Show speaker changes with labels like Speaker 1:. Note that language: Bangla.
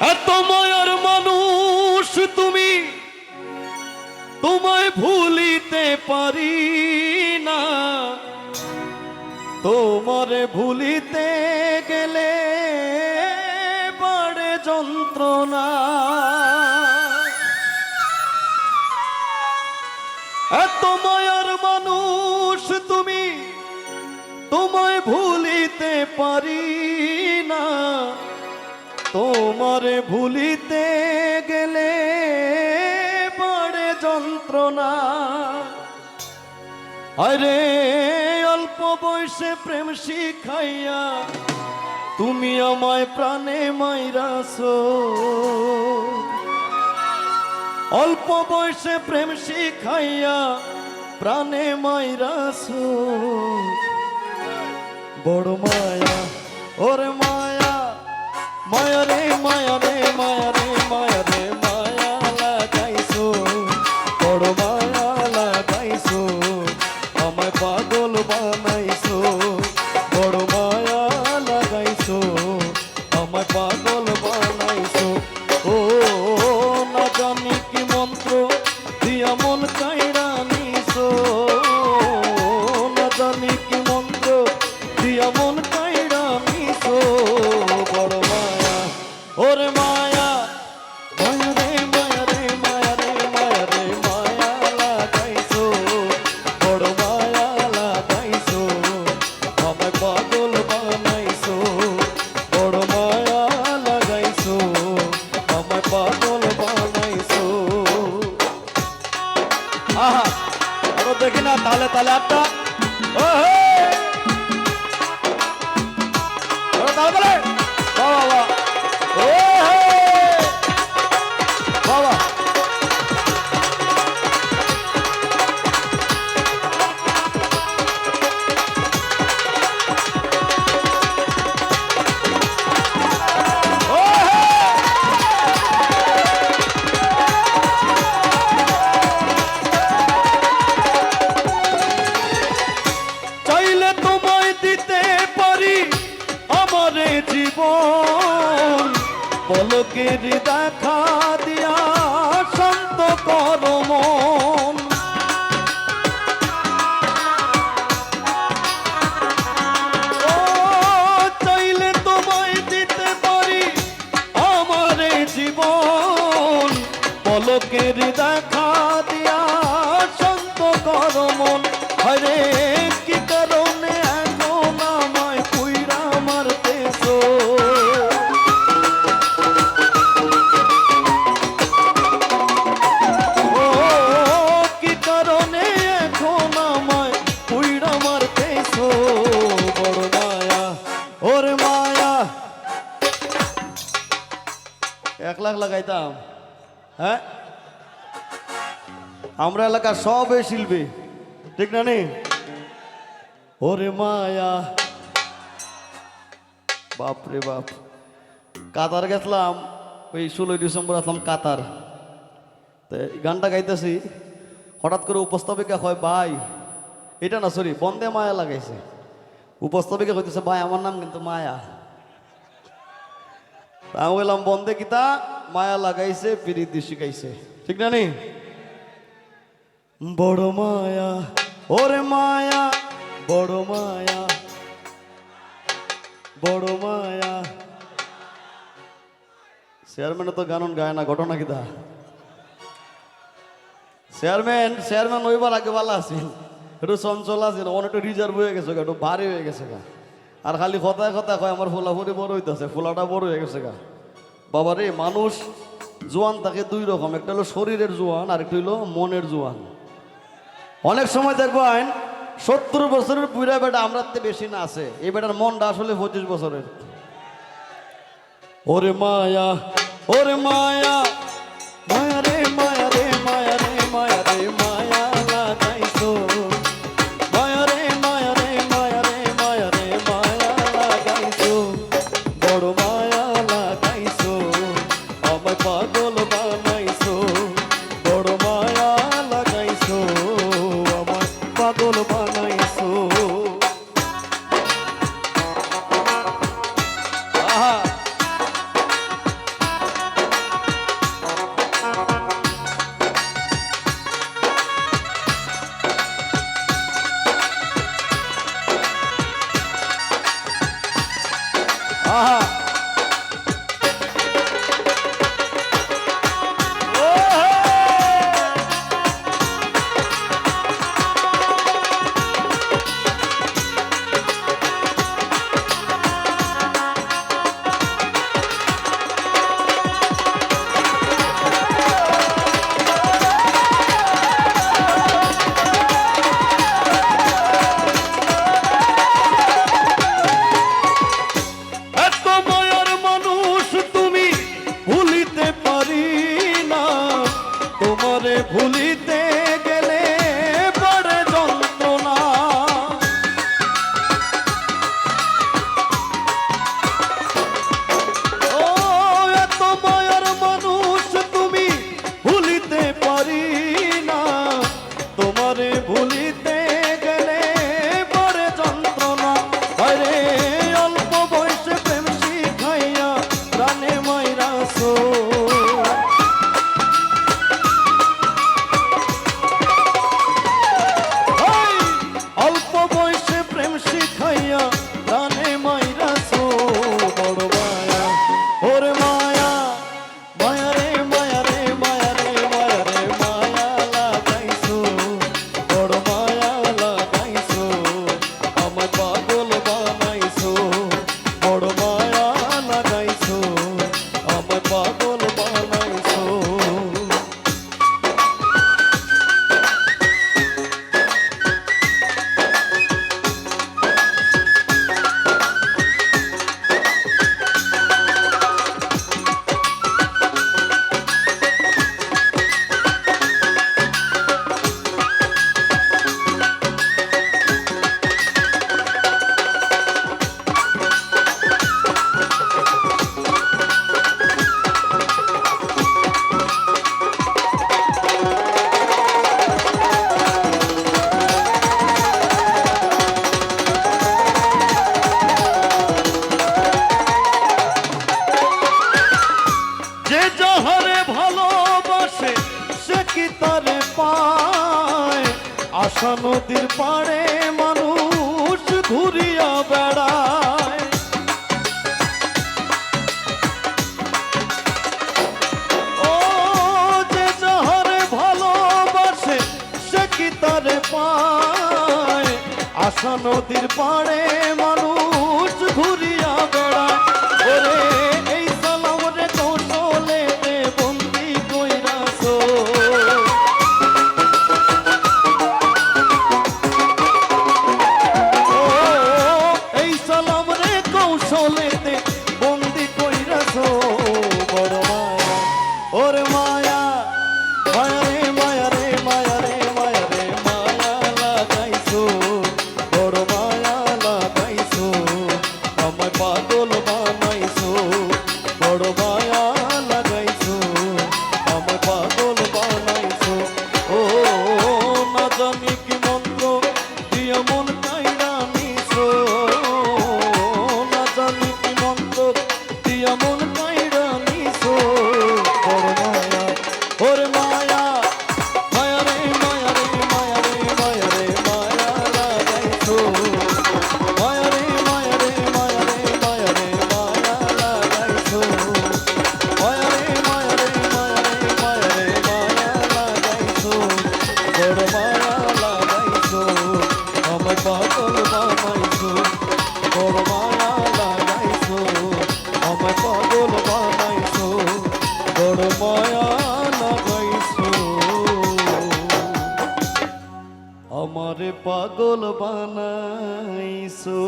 Speaker 1: এত মায়ার মানুষ তুমি, তোমায় ভুলিতে পারি না। তোমারে ভুলিতে গেলে বাড়ে যন্ত্রণা। এত মায়ার মানুষ তুমি, তোমায় ভুলিতে পারি না। তোমারে ভুলিতে গেলে বাড়ে যন্ত্রণা। আরে, অল্প বয়সে প্রেম শিখাইয়া তুমি আমায় প্রাণে মাইরাছো। অল্প বয়সে প্রেম শিখাইয়া প্রাণে মাইরাছো। বড় মায়া, ওরে মায়া মায়া রে মায়া রে মায়া রে মায়া রে পাগল বানাইছো। আহা দেখি না তালে তালে একটা ও জীবন পলকের দেখা দিয়া শান্ত কর ও, চাইলে তোমায় জীবন। দেখা এক লাখ লাগাইতাম। হ্যাঁ? আমরা এলাকার সব এই শিল্পী ঠিক না নে? ওরে মায়া। বাপ রে বাপ। কাতার গেছিলাম, ওই ষোলোই ডিসেম্বর আসলাম কাতার। তো গানটা গাইতেছি, হঠাৎ করে উপস্থাপিকা হয় ভাই, এটা না সরি বন্দে মায়া লাগাইছে। উপস্থাপিকা হইতেছে ভাই, আমার নাম কিন্তু মায়া। তা বললাম, বন্দে কিতা মায়া লাগাইছে, পিরিতি শিখাইছে ঠিক না নি? বড় মায়া, ওরে মায়া, বড় মায়া। বড় মায়া। চেয়ারম্যান তো গানন গায় না, ঘটনা কিতা চেয়ারম্যান চেয়ারম্যান ওইবার আগে ভালো আছিল। একটু চঞ্চল আছিল অনেকটা রিজার্ভ হয়ে গেছে একটু ভারী হয়ে গেছে গা। আর খালি কথায় কথায় কয়, আমার ফুলা ফুলি বড় হইতেছে, ফুলাটা বড় হয়ে গেছে গা। বাবা রে, মানুষ জোয়ান থাকে দুই রকম, একটা হলো শরীরের জোয়ান আর একটা হলো মনের জোয়ান। অনেক সময় দেখবেন সত্তর বছরের পুরা বেটা আমরা বেশি না আছে। এই বেটার মনটা আসলে পঁচিশ বছরের। ওরে মায়া ওরে মায়া মায়া নদীর পাড়ে মানুষ ঘুরিয়া বেড়ায়। ও যে শহরে ভালোবাসে, সে কি তারে পায়? আসা নদীর পাড়ে মানুষ ঘুরিয়া বেড়ায়। পাগল বানাইছো।